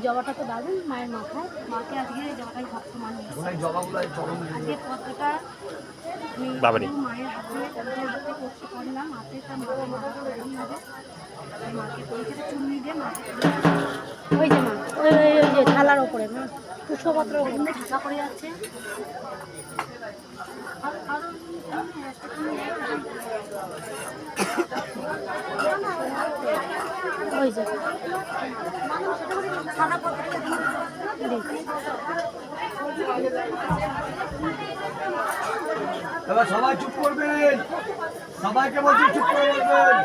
জবাটা তো দারুণ মায়ের মাথায় মাকে আজকে এই জবাটাই ভক্ত মানে আজকে বাবারে। মায়ের হাতে হাতে করতে পারলাম হাতে তা মাকে মাথা করেই হবে মাকে পরিচয় চুন্নি দিয়ে মাকে ওই যে মা ওই ওই ওই যে থালার ওপরে মা পুষ্পপত্র ওখানে ঢাকা পড়ে যাচ্ছে আর- আরও ওই যে সবাই চুপ করবেন। সবাইকে বলছি চুপ করে বলবেন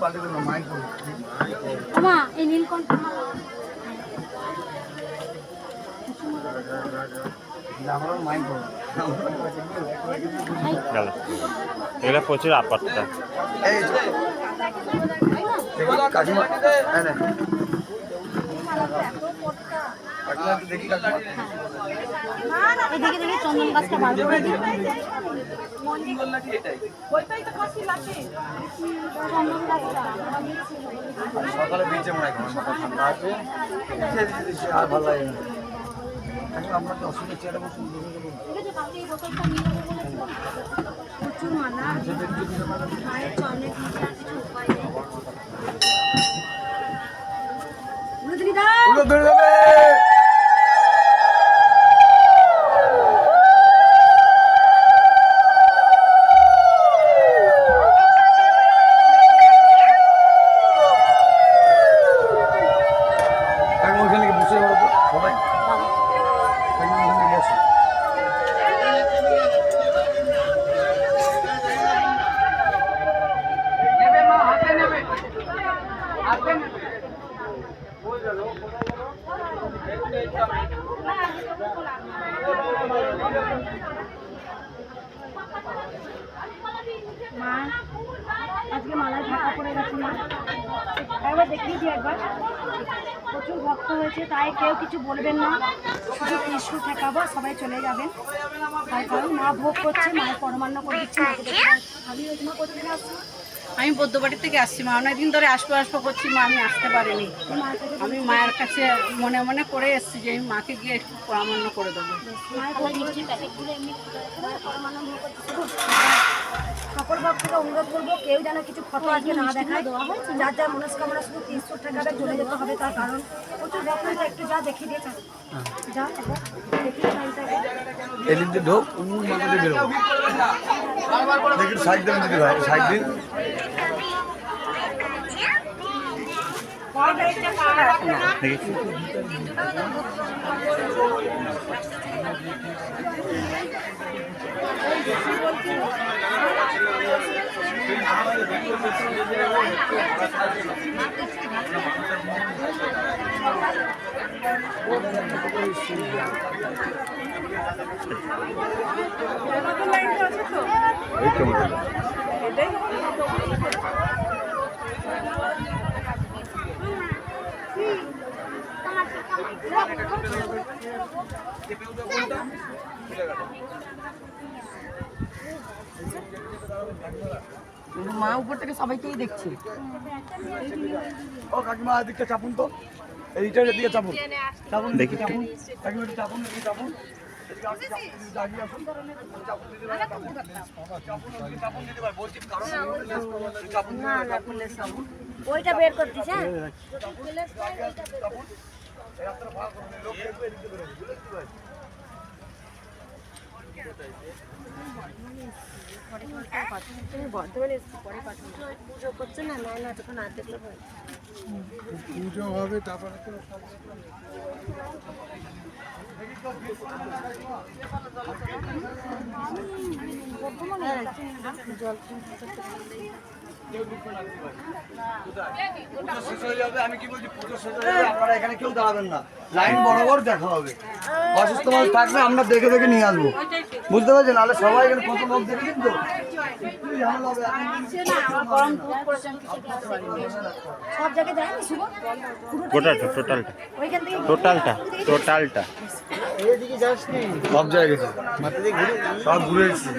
পাল্টে দেবো মাইন্ড করো মা এই নীলকণ্ঠ এগুলো প্রচুর। দেখো, এদিকে দেখি চন্দন গাছটা বার করে দিই সকালে বেঁচে মনে হয় সকাল ঠান্ডা আছে। সে দিতে দিচ্ছে, আর ভালো লাগে না। কাকিমা আপনার অসুবিধা চেয়ারে বসুন দেখে দেখুন ঠিক আছে কালকে এই বোতলটা নিয়ে যাব বলেছিলাম। প্রচুর মালা মায়ের চরণে দিতে আর কিছু উপায় নেই রুদ্রি দাও উল্টো ধরে দেবে কাকিমা ওখানে গিয়ে বসে বলো তো সবাই কাকিমা ওখানে বসো মা আজকে মালায় ঢাকা পড়ে গেছে মা একবার দেখিয়ে দিই একবার। প্রচুর ভক্ত হয়েছে তাই কেউ কিছু বলবেন না। শুধু টিস্যু ঠেকাবো সবাই চলে যাবেন। তাই কারণ মা ভোগ করছে মায়ের পরমান্ন করে দিচ্ছে ভাবি মা কোথা থেকে আমি বৌদ্ধবাড়ি থেকে আসছি মা। অনেকদিন ধরে আসব আসব করছি মা আমি আসতে পারিনি। আমি মায়ের কাছে মনে মনে করে এসেছি যে আমি মাকে গিয়ে একটু পরামর্শ করে দেবো। ভক্তকে অনুরোধ করব কেউ যেন কিছু ফটো আজকে না দেখায়। যার যার মনস্কামনা শুধু তিনশো টাকাটা চলে যেতে হবে তার কারণ প্রচুর হয়েছে, একটু যা দেখিয়ে দিয়ে। যা একবার এদিক দিয়ে ঢোক মাথা দিয়ে বেরো। দেখি সাইড দেবেন দিদি ভাই সাইড দিন। দেখি এই তো মা উপর থেকে সবাইকেই দেখছে। ও কাকিমা এদিকটা চাপুন তো। এইটার দিকে চাপুন। চাপুন দেখি। চাপুন। কাকিমা একটু চাপুন এদিকে চাপুন। এদিকে আসুন, চাপুন, এদিকে আগিয়ে আসুন। চাপুন দিতে পারে, চাপুন। চাপুন, ওদিকে চাপুন। দিতে পারে, বলছি কারণ চাপুন দিতে পারে, চাপুন। ওইটা বের করতিস হ্যাঁ বেরোবে, বুঝলেন কি পুজো করছে না? নয় না তখন আর দেখলে পুজো হবে তারপরে আপনারা এখানে কেউ দাঁড়াবেন না। লাইন বরাবর দেখা হবে। অসুস্থ আমরা দেখে দেখে নিয়ে আসব। বুঝতে পারছেন? নাহলে সবাই এখানে কত লোক দেখে তো? একটু ঝামেলা হবে আমার গরম দুধ করেছে আমি কিছু খেতে পারিনি। সব জায়গায় যায়নি শুভ পুরোটা গোটাটা টোটালটা টোটালটা টোটালটা সব জায়গায় গেছে সব ঘুরে এসেছি